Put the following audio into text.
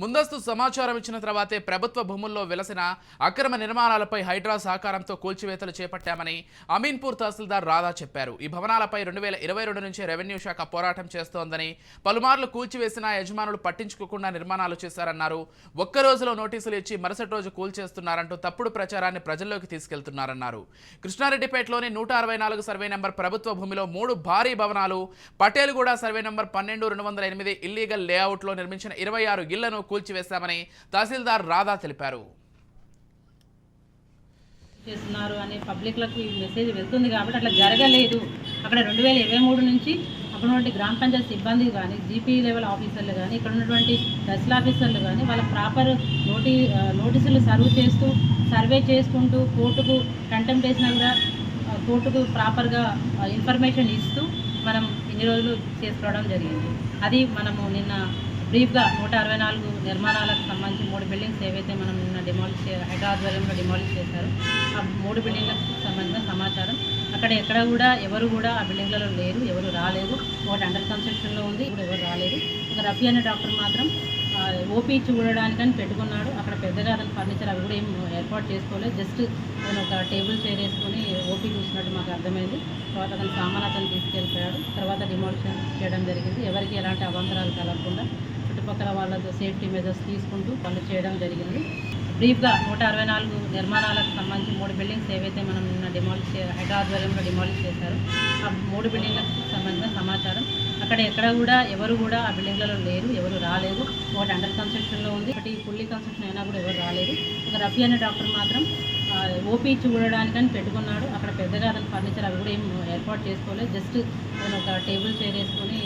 ముందస్తు సమాచారం ఇచ్చిన తర్వాతే ప్రభుత్వ భూముల్లో వెలసిన అక్రమ నిర్మాణాలపై హైడ్రా సహకారంతో కూల్చివేతలు చేపట్టామని అమీన్పూర్ తహసీల్దార్ రాధా చెప్పారు. ఈ భవనాలపై రెండు వేల ఇరవై రెండు నుంచి రెవెన్యూ శాఖ పోరాటం చేస్తోందని పలుమార్లు కూల్చివేసిన యజమానులు పట్టించుకోకుండా నిర్మాణాలు చేశారన్నారు. ఒక్క రోజులో నోటీసులు ఇచ్చి మరుసటి రోజు కూల్చేస్తున్నారంటూ తప్పుడు ప్రచారాన్ని ప్రజల్లోకి తీసుకెళ్తున్నారన్నారు. కృష్ణారెడ్డిపేటలోని నూట అరవై నాలుగు సర్వే నెంబర్ ప్రభుత్వ భూమిలో మూడు భారీ భవనాలు పటేల్గూడ సర్వే నెంబర్ పన్నెండు రెండు వందల ఎనిమిది ఇల్లీగల్ లేఅవుట్లో నిర్మించిన ఇరవై ఆరు ఇళ్ళను కూల్చివేశామని తహసీల్దార్ రాధా తెలిపారు. చేస్తున్నారు అని పబ్లిక్లకు ఈ మెసేజ్ వెళ్తుంది కాబట్టి అట్లా జరగలేదు. అక్కడ రెండు వేల ఇరవై మూడు నుంచి అక్కడ ఉన్నటువంటి గ్రామ పంచాయతీ సిబ్బంది కానీ జీపీ లెవెల్ ఆఫీసర్లు కానీ ఇక్కడ ఉన్నటువంటి దశల ఆఫీసర్లు కానీ వాళ్ళ ప్రాపర్ నోటీ నోటీసులు సర్వ్ చేస్తూ సర్వే చేసుకుంటూ కోర్టుకు కంటెంప్ట్ చేసినా కూడా కోర్టుకు ప్రాపర్గా ఇన్ఫర్మేషన్ ఇస్తూ మనం ఇన్ని రోజులు చేసుకోవడం జరిగింది. అది మనము నిన్న బ్రీఫ్గా నూట అరవై నాలుగు నిర్మాణాలకు సంబంధించి మూడు బిల్డింగ్స్ ఏవైతే మనం నిన్న డిమాలిష్ హైదరాబాద్లో డిమాలిష్ చేశారో ఆ మూడు బిల్డింగ్లకు సంబంధించిన సమాచారం. అక్కడ ఎక్కడ కూడా ఎవరు కూడా ఆ బిల్డింగ్లలో లేరు ఎవరు రాలేదు. ఒకటి అండర్ కన్స్ట్రక్షన్లో ఉంది ఇప్పుడు ఎవరు రాలేదు. ఒక రఫీ అనే డాక్టర్ మాత్రం ఓపీ చూడడానికని పెట్టుకున్నాడు. అక్కడ పెద్దగా అతను ఫర్నిచర్ అవి కూడా ఏం ఏర్పాటు చేసుకోలేదు. జస్ట్ అతను ఒక టేబుల్ చైర్ వేసుకొని ఓపీ చూసినట్టు మాకు అర్థమైంది. తర్వాత అతను సామాన్ అతను తీసుకెళ్ళిపోయాడు. తర్వాత డిమోలిషన్ చేయడం జరిగింది. ఎవరికి ఎలాంటి అవాంతరాలు కలగకుండా చుట్టుపక్కల వాళ్ళతో సేఫ్టీ మెజర్స్ తీసుకుంటూ పనులు చేయడం జరిగింది. బ్రీఫ్గా నూట అరవై నాలుగు నిర్మాణాలకు సంబంధించి మూడు బిల్డింగ్స్ ఏవైతే మనం నిన్న డిమాలిష్ హైదరాబాద్లో డిమాలిష్ చేశారో ఆ మూడు బిల్డింగ్లకు సంబంధించిన సమాచారం. అక్కడ ఎక్కడ కూడా ఎవరు కూడా ఆ బిల్డింగ్లలో లేరు ఎవరు రాలేదు. ఒకటి అండర్ కన్స్ట్రక్షన్లో ఉంది ఒకటి ఫుల్లీ కన్స్ట్రక్షన్ అయినా కూడా ఎవరు రాలేదు. ఒక రఫీ అనే డాక్టర్ మాత్రం ఓపీ చూడడానికని పెట్టుకున్నాడు. అక్కడ పెద్దగా అతను ఫర్నిచర్ అవి కూడా ఏం ఏర్పాటు చేసుకోలేదు. జస్ట్ అతను ఒక టేబుల్ చైర్ వేసుకొని